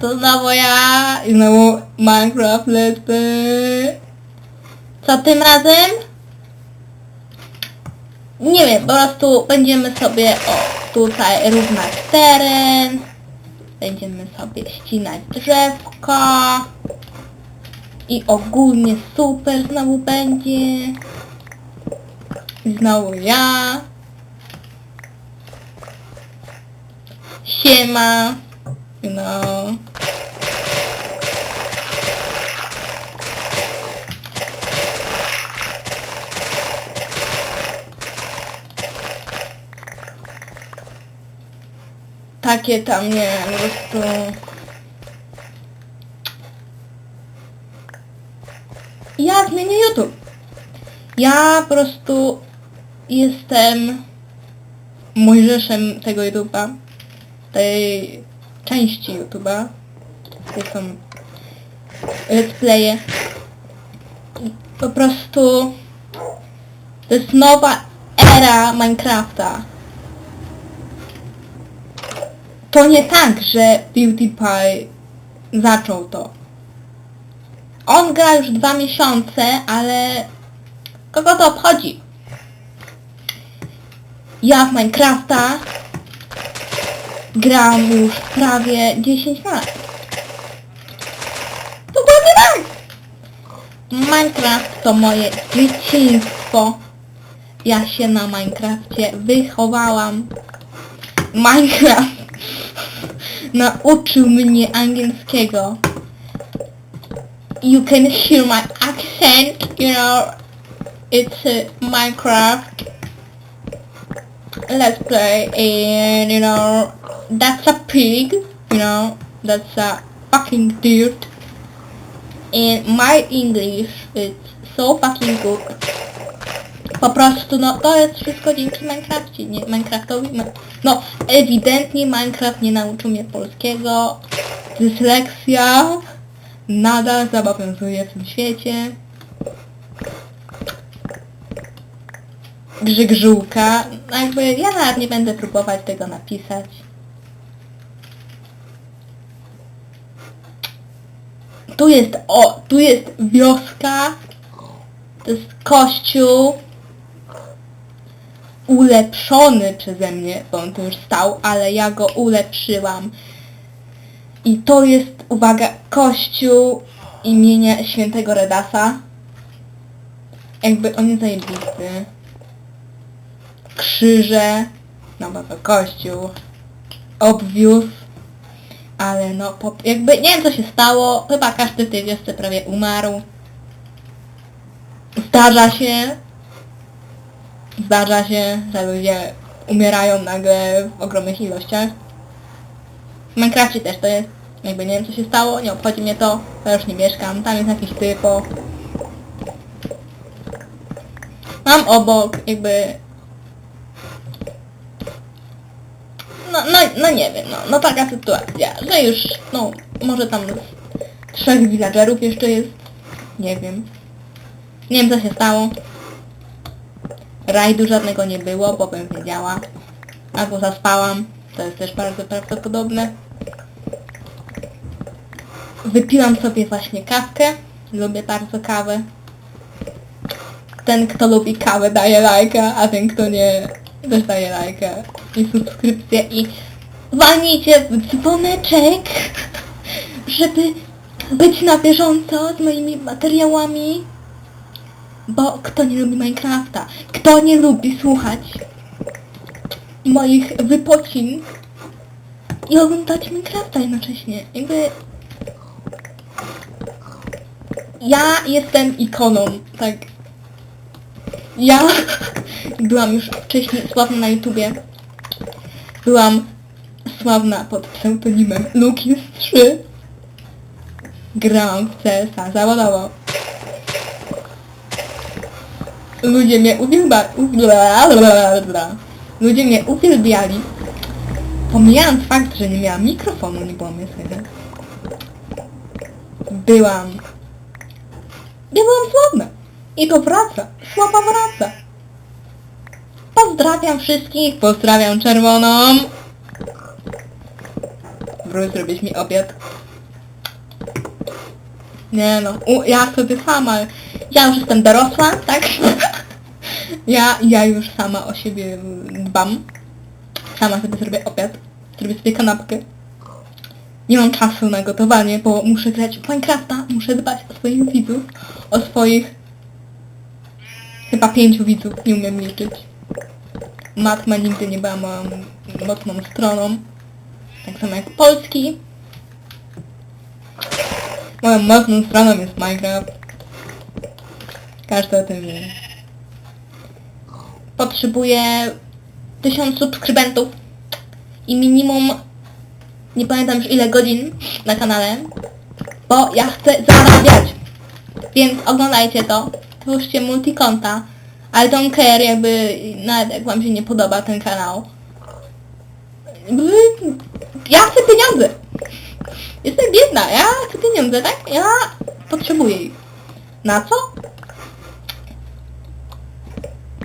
to znowu ja i znowu Minecraft Let's Play. Co tym razem? Nie wiem, po prostu będziemy sobie o tutaj równać teren. Będziemy sobie ścinać drzewko. I ogólnie super znowu będzie. Znowu ja. Siema. No. Takie tam, nie po prostu... Ja zmienię YouTube. Ja po prostu jestem Mojżeszem tego YouTube'a, tej części YouTube'a. To są let's playe. Po prostu to jest nowa era Minecrafta. To nie tak, że PewDiePie zaczął to. On gra już dwa miesiące, ale kogo to obchodzi? Ja w Minecrafta gram już prawie 10 lat. Dokładnie tak! Minecraft to moje dzieciństwo. Ja się na Minecrafcie wychowałam. Minecraft nauczył mnie angielskiego. You can hear my accent, you know, it's uh, Minecraft. Let's play and you know, that's a pig, you know, that's a fucking dude. And my English is so fucking good. Po prostu, no to jest wszystko dzięki Minecrafcie, nie Minecraftowi. No, ewidentnie Minecraft nie nauczył mnie polskiego. Dysleksja nadal zobowiązuje w tym świecie. Grzyk żółka. No jakby ja nawet nie będę próbować tego napisać. Tu jest, o, tu jest wioska. To jest kościół. Ulepszony przeze mnie, bo on tu już stał, ale ja go ulepszyłam. I to jest, uwaga, kościół imienia świętego Redasa. Jakby on jest zajebisty. Krzyże. No bo to kościół. Obwióz. Ale no, jakby nie wiem co się stało. Chyba każdy w tej wiosce prawie umarł. Zdarza się. Zdarza się, że ludzie umierają nagle w ogromnych ilościach. W Minecrafcie też to jest. Jakby nie wiem co się stało, nie obchodzi mnie to. Ja już nie mieszkam, tam jest jakiś typo. Mam obok jakby... No, no, no nie wiem, no, no taka sytuacja, że już, no, może tam trzech villagerów jeszcze jest. Nie wiem. Nie wiem co się stało. Rajdu żadnego nie było, bo bym wiedziała. Albo zaspałam. To jest też bardzo prawdopodobne. Wypiłam sobie właśnie kawkę. Lubię bardzo kawę. Ten, kto lubi kawę daje lajka, a ten, kto nie, też daje lajka i subskrypcję i walnijcie w dzwoneczek, żeby być na bieżąco z moimi materiałami. Bo kto nie lubi Minecrafta? Kto nie lubi słuchać moich wypocin i oglądać Minecrafta jednocześnie? Jakby... Ja jestem ikoną, tak. Ja byłam już wcześniej sławna na YouTubie. Byłam sławna pod pseudonimem Lukis3. Grałam w CS-a zawodowo. Ludzie mnie uwielbiali. Ludzie mnie uwielbiali. Pomijając fakt, że nie miałam mikrofonu, nie było mnie słychać. Byłam... Ja byłam sławna. I to wraca. Słaba wraca. Pozdrawiam wszystkich. Pozdrawiam czerwoną. Wróć zrobić mi obiad. Nie no, u, ja sobie sama, ja już jestem dorosła, tak? ja, ja już sama o siebie dbam. Sama sobie zrobię obiad, zrobię sobie kanapkę. Nie mam czasu na gotowanie, bo muszę grać w Minecrafta, muszę dbać o swoich widzów, o swoich chyba pięciu widzów, nie umiem liczyć. Matma nigdy nie była moją mocną stroną, tak samo jak Polski. Moją mocną stroną jest Minecraft. Każdy o tym wie. Potrzebuję 1000 subskrybentów i minimum nie pamiętam już ile godzin na kanale, bo ja chcę zarabiać. Więc oglądajcie to, twórzcie multikonta, ale don't care jakby nawet jak wam się nie podoba ten kanał. Ja chcę pieniądze. Jestem biedna, ja chcę pieniądze, tak? Ja potrzebuję ich. Na co?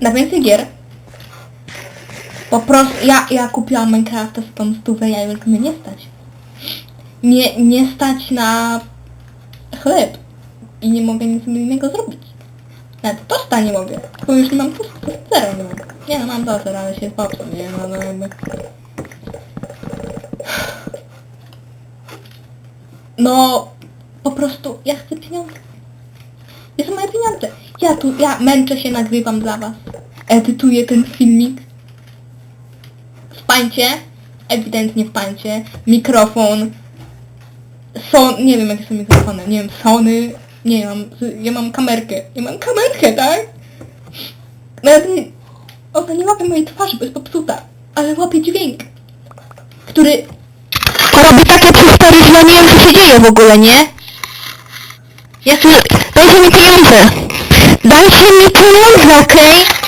Na więcej gier. Po prostu, ja, ja kupiłam Minecrafta z tą stówę, ja już mnie nie stać. Nie, nie stać na chleb. I nie mogę nic innego zrobić. Nawet tosta nie mogę, bo już nie mam tosta, zero nie mogę. Nie no, mam toster, ale się popsuł, nie no, no. No, po prostu, ja chcę pieniądze. Gdzie są moje pieniądze? Ja tu, ja męczę się, nagrywam dla was. Edytuję ten filmik. W pańcie, ewidentnie w pańcie, mikrofon, son, nie wiem jakie są mikrofony, nie wiem, Sony, nie mam, ja mam kamerkę, ja mam kamerkę, tak? Nawet nie, ona nie łapie mojej twarzy, bo jest popsuta, ale łapie dźwięk, który robi takie przestery, że ja nie wiem co się dzieje w ogóle, nie? Ja chcę, dajcie mi pieniądze, dajcie mi pieniądze, okej?